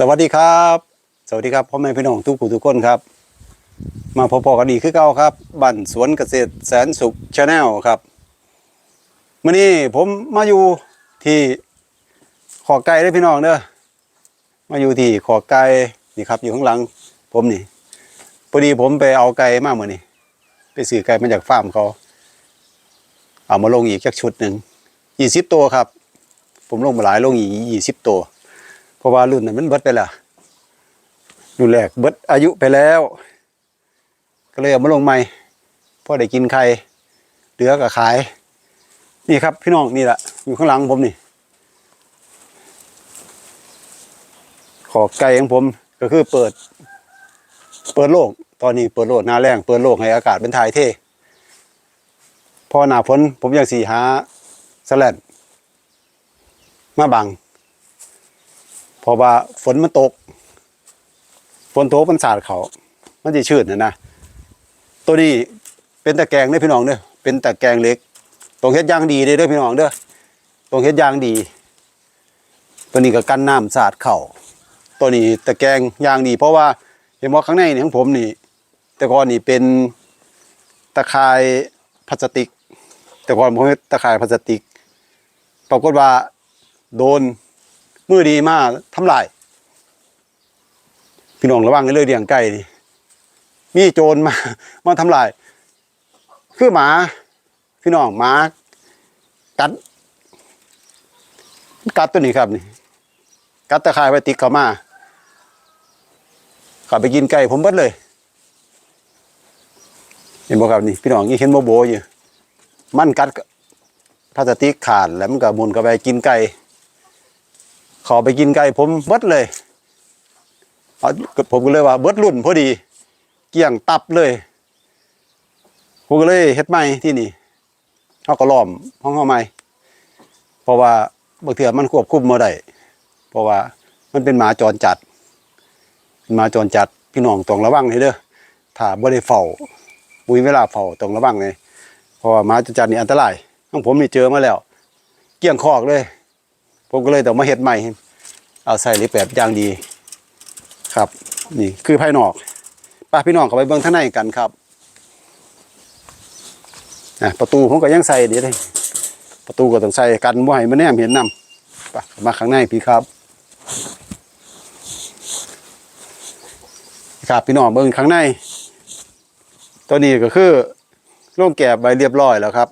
สวัสดีครับ สวัสดีครับพ่อแม่พี่น้องทุกผู้ทุกคนครับ มาพบๆกันอีคือเก่าครับบ้านสวนเกษตรแสนสุขชาแนลครับมื่อนี้ผมมาอยู่ที่ขอไก่ได้พี่น้องเด้อมาอยู่ที่ขอไก่นี่ครับ อยู่ข้างหลัง ผมนี่พอดีผมไปเอาไก่มาเมื่อนี้ไปซื้อไก่มาจากฟาร์มเขาเอามาลงอีกจักชุดหนึ่งยี่สิบตัวครับ ผมลงมาหลายลงอีกยี่สิบตัว เพราะว่ารุ่นนั้นมันเบิดไปและรุ่นแรกเบิดอายุไปแล้ว ก็เลยเอามาลงใหม่พอได้กินไข่เหลือก็ขาย นี่ครับพี่น้องนี่แหละอยู่ข้างหลังผมนี่ ขอไก่ของผมก็คือเปิด เปิดโลก ตอนนี้เปิดโลกหน้าแรงเปิดโลกให้อากาศเป็นถ่ายเท่พอหนาฝนผมอยากสีหาสแลนมาบัง ราะว่าฝนมันตก ฝนตกมันสาดเขา มันจะชื้นนะนะ ตัวนี้เป็นตะแกรงเด้พี่น้องเด้อเป็นตะแกรงเล็ก ตรงเฮ็ดยางดีเด้อพี่น้องเด้อตรงเฮ็ดยางดี ตัวนี้ก็กันน้ำสาดเข่าตัวนี้ตะแกรงยางดี เพราะว่าเห็นว่าข้างในนี่ของผมนี่ แต่ก่อนนี่เป็นตะข่ายพลาสติก แต่ก่อนผมเฮ็ดตะข่ายพลาสติก ปรากฏว่าโดน มือดีมากทำลาย พี่น้องระวังกันเลยเลี้ยงไก่นี่มีโจรมา มาทำลาย คือหมา พี่น้องหมากัด กัดตัวนี้ครับนี่ กัดตะข่ายไปติดเขามาเขับไปกินไก่ผมเบิดเลย เห็นบ่ครับนี่พี่น้องนี่เห็นโบโบอยู่ มันกัดพลาสติกขาดแล้วมันก็มุนเข้าไปกินไก่ ขอไปกินไก่ผมเบิดเลยเอาผมก็เลยว่าเบิดรุ่นพอดี เกี่ยงตับเลยผมก็เลยเฮ็ดใหม่ที่นี่เขาก็ล้อมห้องเขาใหม่เพราะว่าบางเถื่อมันควบคุมมาได้เพราะว่ามันเป็นหมาจรจัดเป็นหมาจรจัดพี่น้องต้องระวังให้เด้อถ้าบ่ได้เฝ้าบุยเวลาเฝ้าต้องระวังเลยเพราะว่าหมาจรจัดนี่อันตรายของผมนี่เจอมาแล้ว เกลี้ยงคอกเลย ผมก็เลยต้องมาเฮ็ดใหม่ เอาใส่ลิปแบบอย่างดี ครับ นี่คือภายนอกป้าพี่น้องเข้าไปเบิ่งข้างในกันครับอะประตูผมก็ยังใส่เดี๋ยวเลยประตูก็ต้องใส่กันบ่ให้มันแนมเห็นนำปเข้ามาข้างในพี่ครับ ครับพี่น้องเบิ่งข้างในตัวนี้ก็คือโล่งแกะใบเรียบร้อยแล้วครับ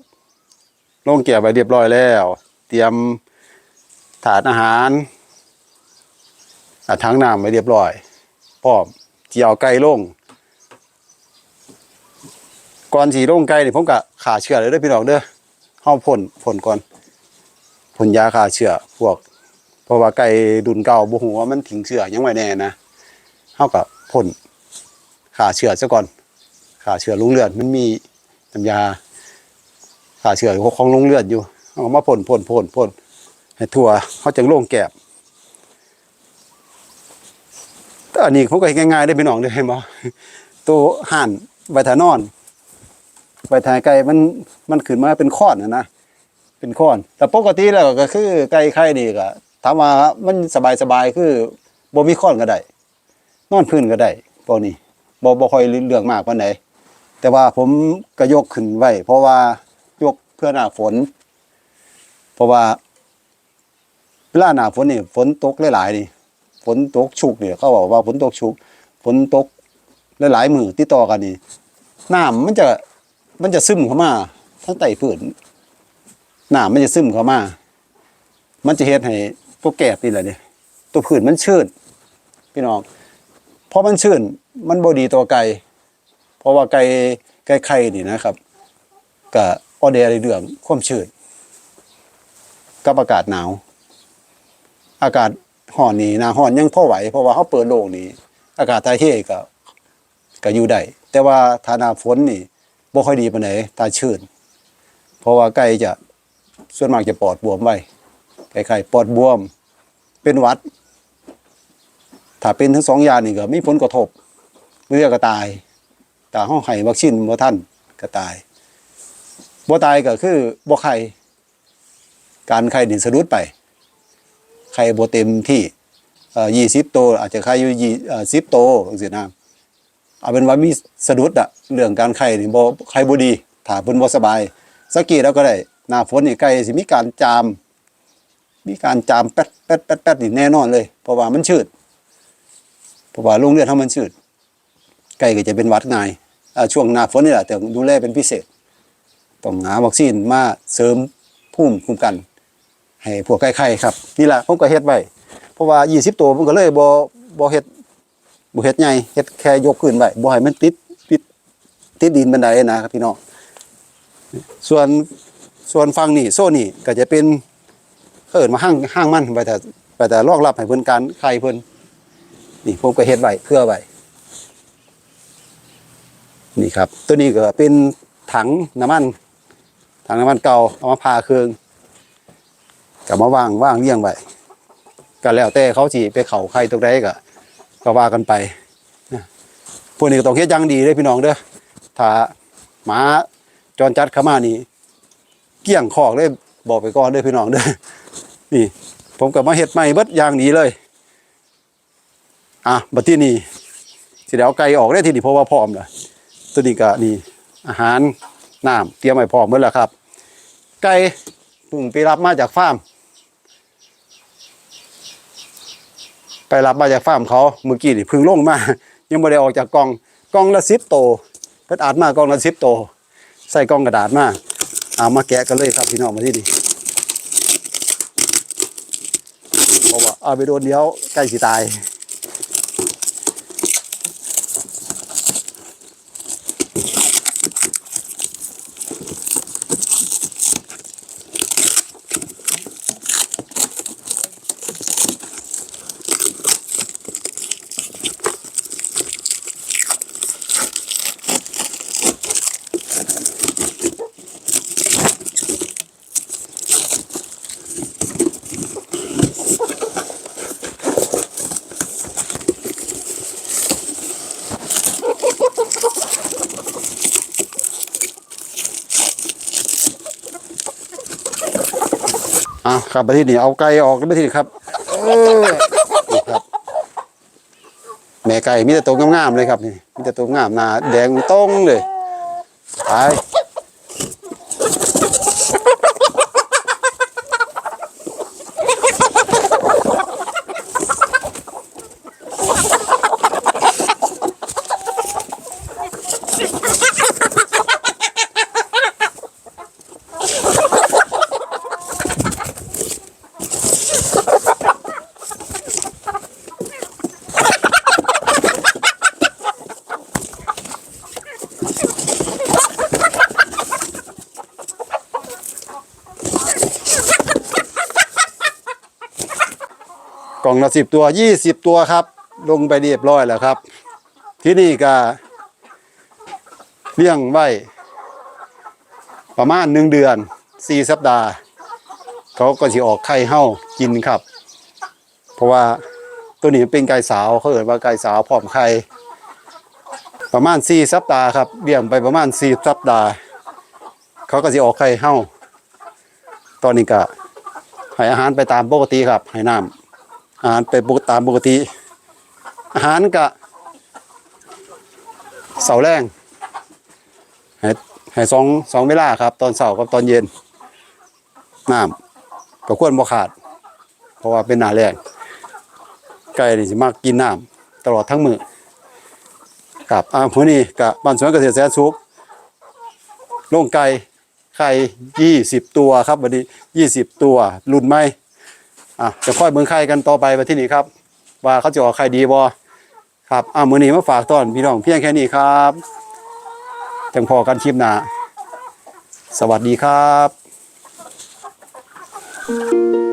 โล่งแกะใบเรียบร้อยแล้ว เตรียม ถาดอาหารทั้งน้ำไว้เรียบร้อยพร้อมเจียวไก่ลงก่อนสีลงไก่นี่ผมกะขาเชื้อเลยด้พี่น้องเด้อห้องพ่นพ่นก่อนพ่นยาขาเชื้อพวก เพราะว่าไก่ดุนเก่าบ่ฮู้ว่ามันทิ้งเชื้อยังไว้แน่นะเฮาก็พ่นขาเชื้อซะก่อนขาเชื้อลุงเลือดมันมีน้ำยาขาเชื้อของลุงเลือดอยู่เอามาพ่นพ่นพ่นพ่น ให้ทั่วเขาจังโล่งแกบแต่อันนี้เขาก็เฮ็ดง่ายๆได้อพี่น้องได้เห็นบ่ตัวห่านใบทานอนใบทานไก่มันมันขึ้นมาเป็นค้อนนะนะเป็นค้อน แต่ปกติแล้วก็คือไก่ไข่นี่ก็ถามว่ามันสบายๆคือบ่มีค้อนก็ได้นอนพื้นก็ได้พวกนี้บ่บ่ค่อยเรื่องมากปานใดแต่ว่าผมก็ยกขึ้นไว้เพราะว่ายกเพื่อหน้าฝน เพราะว่า เวลาหนาฝนนี่ฝนตกหลายๆนี่ฝนตกชุกเนี่ยเขาบอกว่าฝนตกชุกฝนตกหลายๆมือติดต่อกันนี่น้ำมันจะมันจะซึมเข้ามาทั้งใต้พื้นน้ำมันจะซึมเข้ามา มันจะเฮ็ดให้พวกแกบนี่แหละเนี่ยตัวพื้นมันชื้นพี่น้องเพราะมันชื้นมันบ่ดีต่อไก่เพราะว่าไก่ไก่ไข่นี่นะครับก็ออเดรในเรื่องความชื้นกับอากาศหนาว อากาศห่อนนี่นาห่อนยังพอไหวเพราะว่าเขาเปิดโลกนี่อากาศไทยเทก็ก็อยู่ได้แต่ว่าถ้านาฝนนี่บ่ค่อยดีปานไหนตาชื้นเพราะว่าไก่จะส่วนมากจะปอดบวมไว้ไก่ไข่ปอดบวม เป็นวัด ถ้าเป็นทั้งสองอย่างนี่ก็มีผลกระทบเรือก็ตายแต่ห้องไห้วัคซีนบ่ทันก็ตายบ่ตายก็คือบ่ไข้การไข่ดินสะดุดไป ไข่โบเต็มที่ยี่สิบโตวอาจจะไข่อยู่ยี่สิบโตจังซี่นะเอาเป็นว่ามีสะดุดอะเรื่องการไข่นี่บ่ไข่บ่ดีถ้าเพิ่นบ่สบายสังเกตแล้วก็ได้หน้าฝนนี่ไก่สิมีการจาม มีการจามแป๊ดแป๊ดแป๊ดแป๊ดนี่แน่นอนเลย เพราะว่ามันชืดเพราะว่าโรงเรือนเฮามันชืดไก่ก็จะเป็นวัดง่ายช่วงหน้าฝนนี่แหละต้องดูแลเป็นพิเศษต้องหาวัคซีนมาเสริมภูมิคุ้มกัน ให้พวกไข้ๆครับนี่แหละผมก็เฮ็ดไว้เพราะว่า 20 ตัวผมก็เลยบ่บ่เฮ็ดบ่เฮ็ดใหญ่เฮ็ดแค่ยกขึ้นไว้บ่ให้มันติดติดติดดินบันไดนะครับพี่น้องส่วนส่วนฝั่งนี่โซนนี่ก็จะเป็นเขาเอิ้นมาห้างห้างมันไปแต่ไปแต่รองรับให้เพิ่นการไข่เพิ่นนี่ผมก็เฮ็ดไว้เพื่อไว้นี่ครับ ตัวนี้ก็เป็นถังน้ำมันถังน้ำมันเก่าเอามาพาเครื่อง กับมาว่างว่างเรียงไว้ก็แล้วแต่เขาสิไปเขาใครตรงใดก็ก็ว่ากันไปนะพวกนี้ก็ต้องเฮ็ดย่างดีเลยพี่น้องเด้อถ้าหมาจรจัดเข้ามานี่เกี้ยงคอกเลยบอกไปก่อนเด้อพี่น้องเด้อนี่ ผมก็มาเฮ็ดใหม่เบิดอย่างดีเลย อะบัดที่นี่สิเดี๋ยวไก่ออกได้ทีนี้เพราะว่าพร้อมแล้วตัวนี้ก็นี่อาหารน้ำเตรียมไว้พร้อมหมดแล้วครับ ไก่เพิ่งไปรับมาจากฟาร์ม ไปรับมาจากฟาร์มเขาเมื่อกี้นี่พึ่งลงมา ยังไม่ได้ออกจากกล่องกล่องละสิบโตเพิ่นอัดมากล่องละสิบโต ใส่กล่องกระดาษมาเอามาแกะกันเลยครับพี่น้องมาที่นี่เพราะว่าเอาไปโดนเดียวใกล้สิตาย อะครับมาที่นี่เอาไก่ออกแล้วมาที่นี่ครับเออนี่ครับ แม่ไก่มีแต่ตัวงามๆเลยครับนี่มีแต่ตัวงามหนาแดงตรงเลยไป กล่องละสิบตัวยี่สิบตัวครับ ลงไปเรียบร้อยแล้วครับ ที่นี่ก็เลี้ยงไว้ ประมาณหนึ่งเดือนสี่สัปดาห์ เขาก็สิออกไข่เห่ากินครับ เพราะว่าตัวนี้เป็นไก่สาวเขาเอ่ยว่าไก่สาวพร้อมไข่ประมาณสี่สัปดาห์ครับเลี้ยงไปประมาณสี่สัปดาห์เขาก็สิออกไข่เห่าตอนนี้ก็ให้อาหารไปตามปกติครับให้น้ำ อาหารไปปกตามปกติ อาหารกะเสาแรงให้ให้สองสองเวลาครับ ตอนเสาร์กับตอนเย็นน้ำก็ควรบ่ขาด เพราะว่าเป็นหนาแรงไก่นี่สิมากกินน้ำตลอดทั้งมือครับอ่ามื้อนี้กะบ้านสวนเกษตรแสนสุขโรงไก่ไข่ยี่สิบตัวครับวันนี้ยี่สิบตัวรุ่นใหม อะจะค่อยเบิ่งไข่กันต่อไปไปที่นี่ครับ ว่าเขาจะออกไข่ดีบ่ครับอ่ามื้อนี้มาฝากต้อนพี่น้องเพียงแค่นี้ครับจังพอกันคลิปหน้าสวัสดีครับ